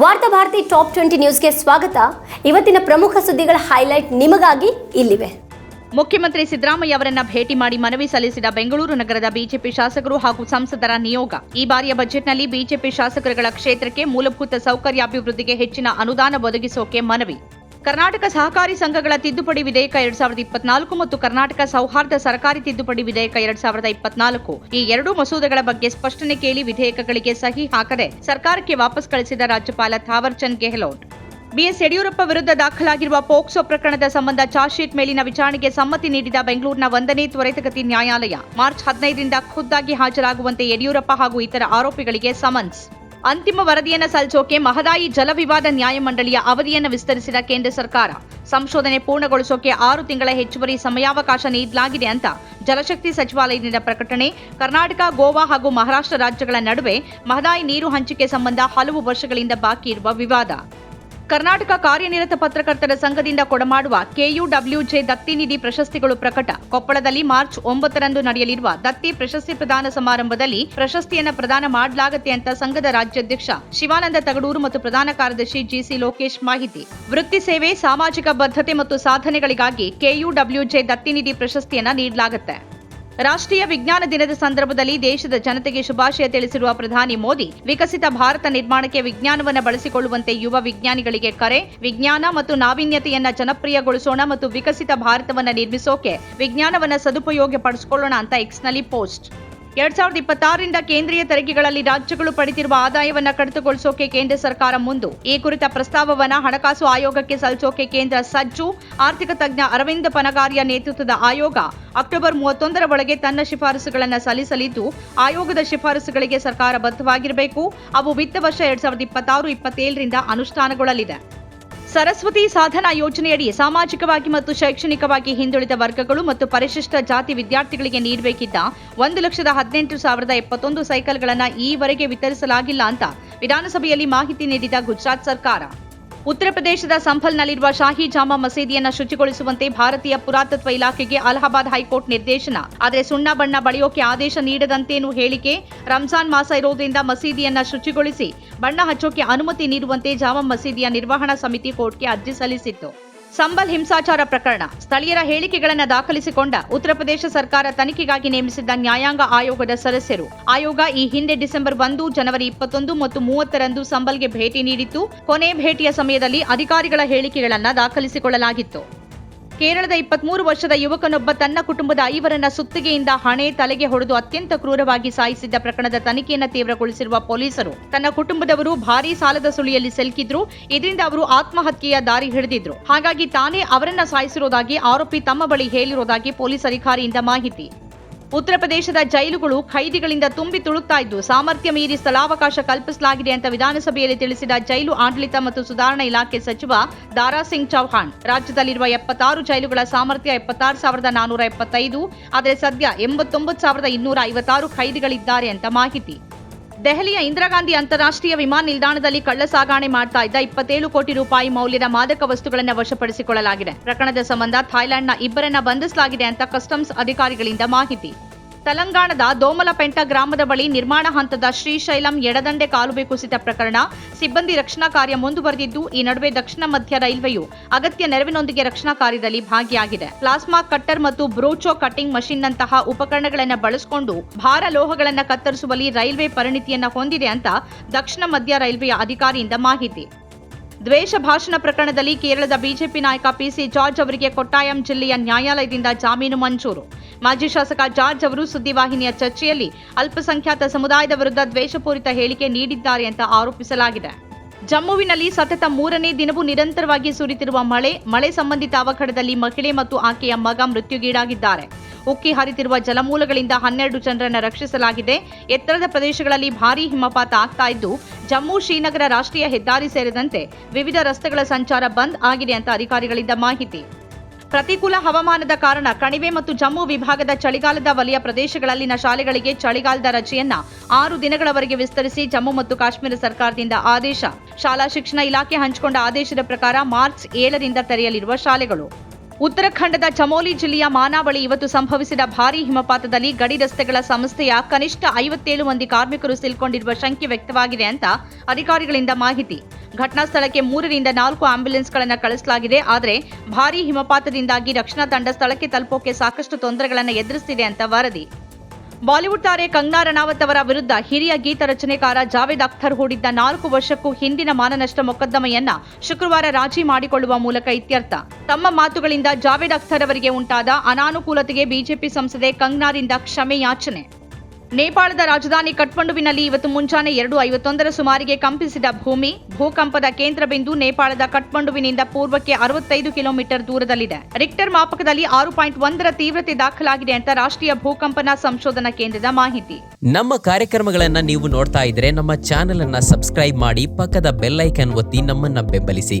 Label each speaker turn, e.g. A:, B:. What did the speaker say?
A: ವಾರ್ತಾ Bharati top twenty ನ್ಯೂಸ್ಗೆ ಸ್ವಾಗತ. ಇವತ್ತಿನ ಪ್ರಮುಖ ಸುದ್ದಿಗಳ ಹೈಲೈಟ್ ನಿಮಗಾಗಿ ಇಲ್ಲಿವೆ.
B: ಮುಖ್ಯಮಂತ್ರಿ ಸಿದ್ದರಾಮಯ್ಯ ಅವರನ್ನ ಭೇಟಿ ಮಾಡಿ ಮನವಿ ಸಲ್ಲಿಸಿದ ಬೆಂಗಳೂರು ನಗರದ ಬಿಜೆಪಿ ಶಾಸಕರು ಹಾಗೂ ಸಂಸದರ ನಿಯೋಗ. ಈ ಬಾರಿಯ ಬಜೆಟ್ನಲ್ಲಿ ಬಿಜೆಪಿ ಶಾಸಕರುಗಳ ಕ್ಷೇತ್ರಕ್ಕೆ ಮೂಲಭೂತ ಸೌಕರ್ಯಾಭಿವೃದ್ಧಿಗೆ ಹೆಚ್ಚಿನ ಅನುದಾನ ಒದಗಿಸೋಕೆ ಮನವಿ. ಕರ್ನಾಟಕ ಸಹಕಾರಿ ಸಂಘಗಳ ತಿದ್ದುಪಡಿ ವಿಧೇಯಕ ಎರಡ್ ಸಾವಿರದ ಇಪ್ಪತ್ನಾಲ್ಕು ಮತ್ತು ಕರ್ನಾಟಕ ಸೌಹಾರ್ದ ಸರ್ಕಾರಿ ತಿದ್ದುಪಡಿ ವಿಧೇಯಕ ಎರಡ್ ಸಾವಿರದ ಇಪ್ಪತ್ನಾಲ್ಕು ಈ ಎರಡೂ ಮಸೂದೆಗಳ ಬಗ್ಗೆ ಸ್ಪಷ್ಟನೆ ಕೇಳಿ ವಿಧೇಯಕಗಳಿಗೆ ಸಹಿ ಹಾಕದೆ ಸರ್ಕಾರಕ್ಕೆ ವಾಪಸ್ ಕಳಿಸಿದ ರಾಜ್ಯಪಾಲ ಥಾವರ್ ಚಂದ್ ಗೆಹ್ಲೋಟ್. ಬಿಎಸ್ ಯಡಿಯೂರಪ್ಪ ವಿರುದ್ಧ ದಾಖಲಾಗಿರುವ ಪೋಕ್ಸೋ ಪ್ರಕರಣದ ಸಂಬಂಧ ಚಾರ್ಜ್ ಶೀಟ್ ಮೇಲಿನ ವಿಚಾರಣೆಗೆ ಸಮ್ಮತಿ ನೀಡಿದ ಬೆಂಗಳೂರಿನ ಒಂದನೇ ತ್ವರಿತಗತಿ ನ್ಯಾಯಾಲಯ ಮಾರ್ಚ್ ಹದಿನೈದರಿಂದ ಖುದ್ದಾಗಿ ಹಾಜರಾಗುವಂತೆ ಯಡಿಯೂರಪ್ಪ ಹಾಗೂ ಇತರ ಆರೋಪಿಗಳಿಗೆ ಸಮನ್ಸ್. ಅಂತಿಮ ವರದಿಯನ್ನು ಸಲ್ಲಿಸೋಕೆ ಮಹದಾಯಿ ಜಲವಿವಾದ ನ್ಯಾಯಮಂಡಳಿಯ ಅವಧಿಯನ್ನು ವಿಸ್ತರಿಸಿದ ಕೇಂದ್ರ ಸರ್ಕಾರ. ಸಂಶೋಧನೆ ಪೂರ್ಣಗೊಳಿಸೋಕೆ ಆರು ತಿಂಗಳ ಹೆಚ್ಚುವರಿ ಸಮಯಾವಕಾಶ ನೀಡಲಾಗಿದೆ ಅಂತ ಜಲಶಕ್ತಿ ಸಚಿವಾಲಯದಿಂದ ಪ್ರಕಟಣೆ. ಕರ್ನಾಟಕ, ಗೋವಾ ಹಾಗೂ ಮಹಾರಾಷ್ಟ್ರ ರಾಜ್ಯಗಳ ನಡುವೆ ಮಹದಾಯಿ ನೀರು ಹಂಚಿಕೆ ಸಂಬಂಧ ಹಲವು ವರ್ಷಗಳಿಂದ ಬಾಕಿ ಇರುವ ವಿವಾದ. ಕರ್ನಾಟಕ ಕಾರ್ಯನಿರತ ಪತ್ರಕರ್ತರ ಸಂಘದಿಂದ ಕೊಡಮಾಡುವ ಕೆಯುಡಬ್ಲ್ಯೂಜೆ ದತ್ತಿ ನಿಧಿ ಪ್ರಶಸ್ತಿಗಳು ಪ್ರಕಟ. ಕೊಪ್ಪಳದಲ್ಲಿ ಮಾರ್ಚ್ ಒಂಬತ್ತರಂದು ನಡೆಯಲಿರುವ ದತ್ತಿ ಪ್ರಶಸ್ತಿ ಪ್ರದಾನ ಸಮಾರಂಭದಲ್ಲಿ ಪ್ರಶಸ್ತಿಯನ್ನು ಪ್ರದಾನ ಮಾಡಲಾಗುತ್ತೆ ಅಂತ ಸಂಘದ ರಾಜ್ಯಾಧ್ಯಕ್ಷ ಶಿವಾನಂದ ತಗಡೂರು ಮತ್ತು ಪ್ರಧಾನ ಕಾರ್ಯದರ್ಶಿ ಜಿಸಿ ಲೋಕೇಶ್ ಮಾಹಿತಿ. ವೃತ್ತಿ ಸೇವೆ, ಸಾಮಾಜಿಕ ಬದ್ಧತೆ ಮತ್ತು ಸಾಧನೆಗಳಿಗಾಗಿ ಕೆಯುಡಬ್ಲ್ಯೂಜೆ ದತ್ತಿ ನಿಧಿ ಪ್ರಶಸ್ತಿಯನ್ನು ನೀಡಲಾಗುತ್ತೆ. ರಾಷ್ಟ್ರೀಯ ವಿಜ್ಞಾನ ದಿನದ ಸಂದರ್ಭದಲ್ಲಿ ದೇಶದ ಜನತೆಗೆ ಶುಭಾಶಯ ತಿಳಿಸಿರುವ ಪ್ರಧಾನಿ ಮೋದಿ, ವಿಕಸಿತ ಭಾರತ ನಿರ್ಮಾಣಕ್ಕೆ ವಿಜ್ಞಾನವನ್ನು ಬಳಸಿಕೊಳ್ಳುವಂತೆ ಯುವ ವಿಜ್ಞಾನಿಗಳಿಗೆ ಕರೆ, ವಿಜ್ಞಾನ ಮತ್ತು ನಾವೀನ್ಯತೆಯನ್ನ ಜನಪ್ರಿಯಗೊಳಿಸೋಣ ಮತ್ತು ವಿಕಸಿತ ಭಾರತವನ್ನ ನಿರ್ಮಿಸೋಕೆ ವಿಜ್ಞಾನವನ್ನ ಸದುಪಯೋಗ ಪಡಿಸಿಕೊಳ್ಳೋಣ ಅಂತ ಎಕ್ಸ್ನಲ್ಲಿ ಪೋಸ್ಟ್. ಎರಡ್ ಸಾವಿರದ ಇಪ್ಪತ್ತಾರರಿಂದ ಕೇಂದ್ರೀಯ ತೆರಿಗೆಗಳಲ್ಲಿ ರಾಜ್ಯಗಳು ಪಡೆದಿರುವ ಆದಾಯವನ್ನು ಕಡಿತಗೊಳಿಸೋಕೆ ಕೇಂದ್ರ ಸರ್ಕಾರ ಮುಂದು. ಈ ಕುರಿತ ಪ್ರಸ್ತಾವವನ್ನು ಹಣಕಾಸು ಆಯೋಗಕ್ಕೆ ಸಲ್ಲಿಸೋಕೆ ಕೇಂದ್ರ ಸಜ್ಜು, ಆರ್ಥಿಕ ತಜ್ಞ ಅರವಿಂದ ಪನಗಾರಿಯ ನೇತೃತ್ವದ ಆಯೋಗ ಅಕ್ಟೋಬರ್ ಮೂವತ್ತೊಂದರ ಒಳಗೆ ತನ್ನ ಶಿಫಾರಸುಗಳನ್ನು ಸಲ್ಲಿಸಲಿದ್ದು, ಆಯೋಗದ ಶಿಫಾರಸುಗಳಿಗೆ ಸರ್ಕಾರ ಬದ್ಧವಾಗಿರಬೇಕು. ಅವು ವಿತ್ತ ವರ್ಷ ಎರಡ್ ಸಾವಿರದ ಇಪ್ಪತ್ತಾರು, ಇಪ್ಪತ್ತೇಳರಿಂದ ಅನುಷ್ಠಾನಗೊಳ್ಳಲಿದೆ. ಸರಸ್ವತಿ ಸಾಧನಾ ಯೋಜನೆಯಡಿ ಸಾಮಾಜಿಕವಾಗಿ ಮತ್ತು ಶೈಕ್ಷಣಿಕವಾಗಿ ಹಿಂದುಳಿದ ವರ್ಗಗಳು ಮತ್ತು ಪರಿಶಿಷ್ಟ ಜಾತಿ ವಿದ್ಯಾರ್ಥಿಗಳಿಗೆ ನೀಡಬೇಕಿದ್ದ ಒಂದು ಲಕ್ಷದ ಹದಿನೆಂಟು ಸಾವಿರದ ಎಪ್ಪತ್ತೊಂದು ಸೈಕಲ್ಗಳನ್ನು ಈವರೆಗೆ ವಿತರಿಸಲಾಗಿಲ್ಲ ಅಂತ ವಿಧಾನಸಭೆಯಲ್ಲಿ ಮಾಹಿತಿ ನೀಡಿದ ಗುಜರಾತ್ ಸರ್ಕಾರ. ಉತ್ತರ ಪ್ರದೇಶದ ಸಂಫಲ್ನಲ್ಲಿರುವ ಶಾಹಿ ಜಾಮಾ ಮಸೀದಿಯನ್ನು ಶುಚಿಗೊಳಿಸುವಂತೆ ಭಾರತೀಯ ಪುರಾತತ್ವ ಇಲಾಖೆಗೆ ಅಲಹಾಬಾದ್ ಹೈಕೋರ್ಟ್ ನಿರ್ದೇಶನ. ಆದರೆ ಸುಣ್ಣ ಬಣ್ಣ ಬಳಿಯೋಕೆ ಆದೇಶ ನೀಡದಂತೇನು ಹೇಳಿಕೆ ರಂಜಾನ್ ಮಾಸ ಇರೋದ್ರಿಂದ ಮಸೀದಿಯನ್ನ ಶುಚಿಗೊಳಿಸಿ ಬಣ್ಣ ಹಚ್ಚೋಕೆ ಅನುಮತಿ ನೀಡುವಂತೆ ಜಾಮಾ ಮಸೀದಿಯ ನಿರ್ವಹಣಾ ಸಮಿತಿ ಕೋರ್ಟ್ಗೆ ಅರ್ಜಿ ಸಲ್ಲಿಸಿತ್ತು. ಸಂಬಲ್ ಹಿಂಸಾಚಾರ ಪ್ರಕರಣ. ಸ್ಥಳೀಯರ ಹೇಳಿಕೆಗಳನ್ನು ದಾಖಲಿಸಿಕೊಂಡ ಉತ್ತರ ಪ್ರದೇಶ ಸರ್ಕಾರ ತನಿಖೆಗಾಗಿ ನೇಮಿಸಿದ್ದ ನ್ಯಾಯಾಂಗ ಆಯೋಗದ ಸದಸ್ಯರು. ಆಯೋಗ ಈ ಹಿಂದೆ ಡಿಸೆಂಬರ್ ಒಂದು, ಜನವರಿ ಇಪ್ಪತ್ತೊಂದು ಮತ್ತು ಮೂವತ್ತರಂದು ಸಂಬಲ್ಗೆ ಭೇಟಿ ನೀಡಿತ್ತು. ಕೊನೆ ಭೇಟಿಯ ಸಮಯದಲ್ಲಿ ಅಧಿಕಾರಿಗಳ ಹೇಳಿಕೆಗಳನ್ನು ದಾಖಲಿಸಿಕೊಳ್ಳಲಾಗಿತ್ತು. ಕೇರಳದ ಇಪ್ಪತ್ಮೂರು ವರ್ಷದ ಯುವಕನೊಬ್ಬ ತನ್ನ ಕುಟುಂಬದ ಐವರನ್ನ ಸುತ್ತಿಗೆಯಿಂದ ಹಣೆ, ತಲೆಗೆ ಹೊಡೆದು ಅತ್ಯಂತ ಕ್ರೂರವಾಗಿ ಸಾಯಿಸಿದ್ದ ಪ್ರಕರಣದ ತನಿಖೆಯನ್ನು ತೀವ್ರಗೊಳಿಸಿರುವ ಪೊಲೀಸರು. ತನ್ನ ಕುಟುಂಬದವರು ಭಾರೀ ಸಾಲದ ಸುಳಿಯಲ್ಲಿ ಸಿಲುಕಿದ್ರು. ಇದರಿಂದ ಅವರು ಆತ್ಮಹತ್ಯೆಯ ದಾರಿ ಹಿಡಿದಿದ್ರು. ಹಾಗಾಗಿ ತಾನೇ ಅವರನ್ನ ಸಾಯಿಸಿರೋದಾಗಿ ಆರೋಪಿ ತಮ್ಮ ಬಳಿ ಹೇಳಿರೋದಾಗಿ ಪೊಲೀಸ್ ಅಧಿಕಾರಿಯಿಂದ ಮಾಹಿತಿ. ಉತ್ತರ ಪ್ರದೇಶದ ಜೈಲುಗಳು ಖೈದಿಗಳಿಂದ ತುಂಬಿ ತುಳುಕ್ತಾ ಇದ್ದು, ಸಾಮರ್ಥ್ಯ ಮೀರಿ ಸ್ಥಳಾವಕಾಶ ಕಲ್ಪಿಸಲಾಗಿದೆ ಅಂತ ವಿಧಾನಸಭೆಯಲ್ಲಿ ತಿಳಿಸಿದ ಜೈಲು ಆಡಳಿತ ಮತ್ತು ಸುಧಾರಣಾ ಇಲಾಖೆ ಸಚಿವ ದಾರಾ ಸಿಂಗ್ ಚೌಹಾಣ್, ರಾಜ್ಯದಲ್ಲಿರುವ ಎಪ್ಪತ್ತಾರು ಜೈಲುಗಳ ಸಾಮರ್ಥ್ಯ ಎಪ್ಪತ್ತಾರು ಸಾವಿರದ ನಾನೂರ ಎಪ್ಪತ್ತೈದು, ಆದರೆ ಸದ್ಯ ಎಂಬತ್ತೊಂಬತ್ತು ಸಾವಿರದ ಇನ್ನೂರ ಐವತ್ತಾರು ಖೈದಿಗಳಿದ್ದಾರೆ ಅಂತ ಮಾಹಿತಿ. ದೆಹಲಿಯ ಇಂದಿರಾ ಗಾಂಧಿ ಅಂತಾರಾಷ್ಟ್ರೀಯ ವಿಮಾನ ನಿಲ್ದಾಣದಲ್ಲಿ ಕಳ್ಳ ಸಾಗಾಣೆ ಮಾಡ್ತಾ ಇದ್ದ ಇಪ್ಪತ್ತೇಳು ಕೋಟಿ ರೂಪಾಯಿ ಮೌಲ್ಯದ ಮಾದಕ ವಸ್ತುಗಳನ್ನು ವಶಪಡಿಸಿಕೊಳ್ಳಲಾಗಿದೆ. ಪ್ರಕರಣದ ಸಂಬಂಧ ಥಾಯ್ಲೆಂಡ್ನ ಇಬ್ಬರನ್ನ ಬಂಧಿಸಲಾಗಿದೆ ಅಂತ ಕಸ್ಟಮ್ಸ್ ಅಧಿಕಾರಿಗಳಿಂದ ಮಾಹಿತಿ. ತೆಲಂಗಾಣದ ದೋಮಲಪೆಂಟ ಗ್ರಾಮದ ಬಳಿ ನಿರ್ಮಾಣ ಹಂತದ ಶ್ರೀಶೈಲಂ ಎಡದಂಡೆ ಕಾಲುವೆ ಕುಸಿತ ಪ್ರಕರಣ. ಸಿಬ್ಬಂದಿ ರಕ್ಷಣಾ ಕಾರ್ಯ ಮುಂದುವರೆದಿದ್ದು, ಈ ನಡುವೆ ದಕ್ಷಿಣ ಮಧ್ಯ ರೈಲ್ವೆಯು ಅಗತ್ಯ ನೆರವಿನೊಂದಿಗೆ ರಕ್ಷಣಾ ಕಾರ್ಯದಲ್ಲಿ ಭಾಗಿಯಾಗಿದೆ. ಪ್ಲಾಸ್ಮಾ ಕಟ್ಟರ್ ಮತ್ತು ಬ್ರೋಚೋ ಕಟ್ಟಿಂಗ್ ಮಷಿನ್ನಂತಹ ಉಪಕರಣಗಳನ್ನು ಬಳಸಿಕೊಂಡು ಭಾರ ಲೋಹಗಳನ್ನು ಕತ್ತರಿಸುವಲ್ಲಿ ರೈಲ್ವೆ ಪರಿಣಿತಿಯನ್ನು ಹೊಂದಿದೆ ಅಂತ ದಕ್ಷಿಣ ಮಧ್ಯ ರೈಲ್ವೆಯ ಅಧಿಕಾರಿಯಿಂದ ಮಾಹಿತಿ. ದ್ವೇಷ ಭಾಷಣ ಪ್ರಕರಣದಲ್ಲಿ ಕೇರಳದ ಬಿಜೆಪಿ ನಾಯಕ ಪಿಸಿ ಜಾರ್ಜ್ ಅವರಿಗೆ ಕೊಟ್ಟಾಯಂ ಜಿಲ್ಲೆಯ ನ್ಯಾಯಾಲಯದಿಂದ ಜಾಮೀನು ಮಂಜೂರು. ಮಾಜಿ ಶಾಸಕ ಜಾರ್ಜ್ ಅವರು ಸುದ್ದಿವಾಹಿನಿಯ ಚರ್ಚೆಯಲ್ಲಿ ಅಲ್ಪಸಂಖ್ಯಾತ ಸಮುದಾಯದ ವಿರುದ್ಧ ದ್ವೇಷಪೂರಿತ ಹೇಳಿಕೆ ನೀಡಿದ್ದಾರೆ ಅಂತ ಆರೋಪಿಸಲಾಗಿದೆ. ಜಮ್ಮುವಿನಲ್ಲಿ ಸತತ ಮೂರನೇ ದಿನವೂ ನಿರಂತರವಾಗಿ ಸುರಿತಿರುವ ಮಳೆ ಮಳೆ ಸಂಬಂಧಿತ ಅವಘಡದಲ್ಲಿ ಮಹಿಳೆ ಮತ್ತು ಆಕೆಯ ಮಗ ಮೃತ್ಯುಗೀಡಾಗಿದ್ದಾರೆ. ಉಕ್ಕಿ ಹರಿತಿರುವ ಜಲಮೂಲಗಳಿಂದ ಹನ್ನೆರಡು ಜನರನ್ನು ರಕ್ಷಿಸಲಾಗಿದೆ. ಎತ್ತರದ ಪ್ರದೇಶಗಳಲ್ಲಿ ಭಾರೀ ಹಿಮಪಾತ ಆಗ್ತಾ ಇದ್ದು, ಜಮ್ಮು ಶ್ರೀನಗರ ರಾಷ್ಟ್ರೀಯ ಹೆದ್ದಾರಿ ಸೇರಿದಂತೆ ವಿವಿಧ ರಸ್ತೆಗಳ ಸಂಚಾರ ಬಂದ್ ಆಗಿದೆ ಅಂತ ಅಧಿಕಾರಿಗಳಿಂದ ಮಾಹಿತಿ. ಪ್ರತಿಕೂಲ ಹವಾಮಾನದ ಕಾರಣ ಕಣಿವೆ ಮತ್ತು ಜಮ್ಮು ವಿಭಾಗದ ಚಳಿಗಾಲದ ವಲಯ ಪ್ರದೇಶಗಳಲ್ಲಿನ ಶಾಲೆಗಳಿಗೆ ಚಳಿಗಾಲದ ರಜೆಯನ್ನ ಆರು ದಿನಗಳವರೆಗೆ ವಿಸ್ತರಿಸಿ ಜಮ್ಮು ಮತ್ತು ಕಾಶ್ಮೀರ ಸರ್ಕಾರದಿಂದ ಆದೇಶ. ಶಾಲಾ ಶಿಕ್ಷಣ ಇಲಾಖೆ ಹಂಚಿಕೊಂಡ ಆದೇಶದ ಪ್ರಕಾರ ಮಾರ್ಚ್ ಏಳರಿಂದ ತೆರೆಯಲಿರುವ ಶಾಲೆಗಳು. ಉತ್ತರಾಖಂಡದ ಚಮೋಲಿ ಜಿಲ್ಲೆಯ ಮಾನಾವಳಿ ಇವತ್ತು ಸಂಭವಿಸಿದ ಭಾರೀ ಹಿಮಪಾತದಲ್ಲಿ ಗಡಿ ರಸ್ತೆಗಳ ಸಂಸ್ಥೆಯ ಕನಿಷ್ಠ ಐವತ್ತೇಳು ಮಂದಿ ಕಾರ್ಮಿಕರು ಸಿಲ್ಕೊಂಡಿರುವ ಶಂಕೆ ವ್ಯಕ್ತವಾಗಿದೆ ಅಂತ ಅಧಿಕಾರಿಗಳಿಂದ ಮಾಹಿತಿ. ಘಟನಾ ಸ್ಥಳಕ್ಕೆ ಮೂರರಿಂದ ನಾಲ್ಕು ಆಂಬ್ಯುಲೆನ್ಸ್ಗಳನ್ನು ಕಳಿಸಲಾಗಿದೆ. ಆದರೆ ಭಾರೀ ಹಿಮಪಾತದಿಂದಾಗಿ ರಕ್ಷಣಾ ತಂಡ ಸ್ಥಳಕ್ಕೆ ತಲುಪೋಕೆ ಸಾಕಷ್ಟು ತೊಂದರೆಗಳನ್ನು ಎದುರಿಸಿದೆ ಅಂತ ವರದಿ. ಬಾಲಿವುಡ್ ತಾರೆ ಕಂಗ್ನಾ ರಣಾವತ್ ಅವರ ವಿರುದ್ಧ ಹಿರಿಯ ಗೀತ ರಚನೆಕಾರ ಜಾವೇದ್ ಅಖ್ತರ್ ಹೂಡಿದ್ದ ನಾಲ್ಕು ವರ್ಷಕ್ಕೂ ಹಿಂದಿನ ಮಾನನಷ್ಟ ಮೊಕದ್ದಮೆಯನ್ನ ಶುಕ್ರವಾರ ರಾಜಿ ಮಾಡಿಕೊಳ್ಳುವ ಮೂಲಕ ಇತ್ಯರ್ಥ. ತಮ್ಮ ಮಾತುಗಳಿಂದ ಜಾವೇದ್ ಅಖ್ತರ್ ಅವರಿಗೆ ಉಂಟಾದ ಅನಾನುಕೂಲತೆಗೆ ಬಿಜೆಪಿ ಸಂಸದೆ ಕಂಗ್ನಾರಿಂದ ಕ್ಷಮೆ ಯಾಚನೆ ನೇಪಾಳದ ರಾಜಧಾನಿ ಕಠ್ಮಂಡುವಿನಲ್ಲಿ ಇವತ್ತು ಮುಂಜಾನೆ ಎರಡು ಐವತ್ತೊಂದರ ಸುಮಾರಿಗೆ ಕಂಪಿಸಿದ ಭೂಮಿ, ಭೂಕಂಪದ ಕೇಂದ್ರ ಬಿಂದು ನೇಪಾಳದ ಕಠ್ಮಂಡುವಿನಿಂದ ಪೂರ್ವಕ್ಕೆ ಅರವತ್ತೈದು ಕಿಲೋಮೀಟರ್ ದೂರದಲ್ಲಿದೆ. ರಿಕ್ಟರ್ ಮಾಪಕದಲ್ಲಿ ಆರು ಪಾಯಿಂಟ್ ಒಂದರ ತೀವ್ರತೆ ದಾಖಲಾಗಿದೆ ಅಂತ ರಾಷ್ಟ್ರೀಯ ಭೂಕಂಪನ ಸಂಶೋಧನಾ ಕೇಂದ್ರದ ಮಾಹಿತಿ.
C: ನಮ್ಮ ಕಾರ್ಯಕ್ರಮಗಳನ್ನ ನೀವು ನೋಡ್ತಾ ಇದ್ರೆ ನಮ್ಮ ಚಾನೆಲ್ ಅನ್ನ ಸಬ್ಸ್ಕ್ರೈಬ್ ಮಾಡಿ ಪಕ್ಕದ ಬೆಲ್ ಐಕನ್ ಒತ್ತಿ ನಮ್ಮನ್ನ ಬೆಂಬಲಿಸಿ.